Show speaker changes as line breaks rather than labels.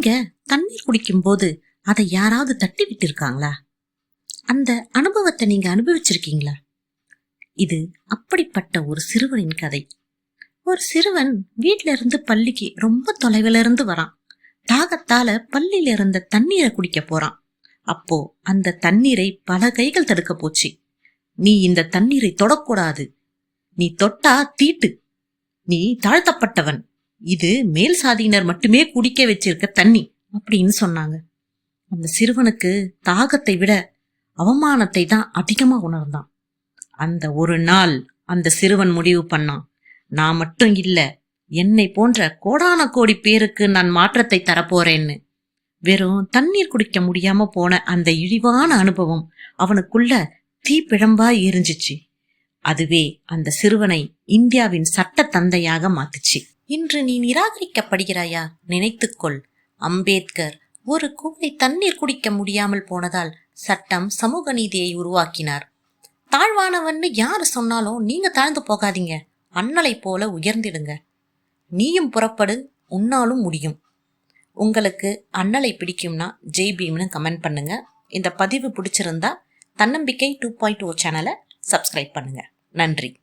நீங்க தண்ணீர் குடிக்கும்போது அதை யாராவது தட்டி விட்டிருக்காங்களா அந்த அனுபவத்தை நீங்க அனுபவிச்சிருக்கீங்களா? இது அப்படிப்பட்ட ஒரு சிறுவனின் கதை. ஒரு சிறுவன் வீட்டில இருந்து பள்ளிக்கு ரொம்ப தொலைவில் இருந்து வரான். தாகத்தால பள்ளியில இருந்த தண்ணீரை குடிக்க போறான். அப்போ அந்த தண்ணீரை பல கைகள் தடுக்க போச்சு. நீ இந்த தண்ணீரை தொடக்கூடாது. நீ தொட்டா தீட்டு. நீ தாழ்த்தப்பட்டவன். இது மேல் சாதியினர் மட்டுமே குடிக்க வச்சிருக்க தண்ணி அப்படின்னு சொன்னாங்க. அந்த சிறுவனுக்கு தாகத்தை விட அவமானத்தை தான் அதிகமா உணர்ந்தான். அந்த ஒரு நாள் அந்த சிறுவன் முடிவு பண்ணான். நான் மட்டும் இல்ல என்னை போன்ற கோடான கோடி பேருக்கு நான் மாற்றத்தை தரப்போறேன்னு. வெறும் தண்ணீர் குடிக்க முடியாம போன அந்த இழிவான அனுபவம் அவனுக்குள்ள தீப்பிழம்பா எரிஞ்சிச்சு. அதுவே அந்த சிறுவனை இந்தியாவின் சட்ட தந்தையாக மாத்துச்சு. இன்று நீ நிராகரிக்கப்படுகிறாயா? நினைத்துக்கொள். அம்பேத்கர் ஒரு குவளை தண்ணீர் குடிக்க முடியாமல் போனதால் சட்டம் சமூக நீதியை உருவாக்கினார். தாழ்வானவன்னு யாரு சொன்னாலும் நீங்க தாழ்ந்து போகாதீங்க. அண்ணலை போல உயர்ந்திடுங்க. நீயும் புறப்படு உன்னாலும் முடியும். உங்களுக்கு அண்ணலை பிடிக்கும்னா ஜெய் பீம்னு கமெண்ட் பண்ணுங்க. இந்த பதிவு பிடிச்சிருந்தா தன்னம்பிக்கை டூ பாயிண்ட் ஓ சேனலை சப்ஸ்கிரைப் பண்ணுங்க. நன்றி.